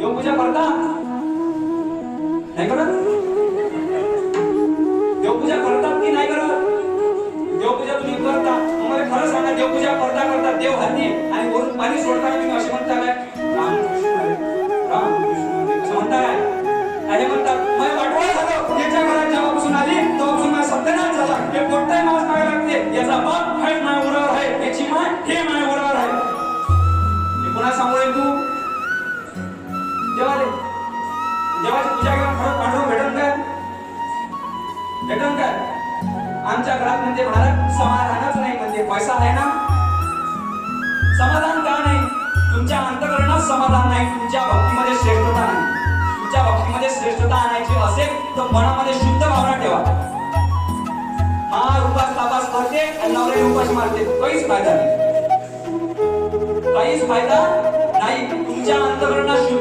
देवपूजा करता? नाही करत? देवपूजा करतात की नाही करत? देवपूजा तुम्ही करता. मग मला खरं सांगा देवपूजा करता करता देव हल्ली आणि वरून पाणी सोडता तुम्ही असे म्हणता काय रामकृष्ण हरी, असं म्हणता काय अरे म्हणतात मग वाटवा झालं. याच्या घरात जेव्हापासून आली तेव्हापासून माझा सत्यानाश झाला. हे कोणताही माणूस काय लागते. याचा बाप हाय माय उरावर आहे. याची माय हे माय उरावर आहे. हे पुन्हा सांगू रे तू देवाची पूजा केला खरं पांडव भेटन काय भेटन काय आमच्या घरात म्हणजे महाराज समाधानच नाही म्हणजे पैसा आहे ना? समाधान का नाही? तुमच्या अंतकरणात समाधान नाही तुमच्या भक्तीमध्ये श्रेष्ठता नाही. तुमच्या भक्तीमध्ये श्रेष्ठता आणायची असेल तर मनामध्ये शुद्ध भावना ठेवा. हा उपास तापास करते आणि नवरे उपास मारते. काहीच फायदा नाही. काहीच फायदा नाही. तुमच्या अंतकरणात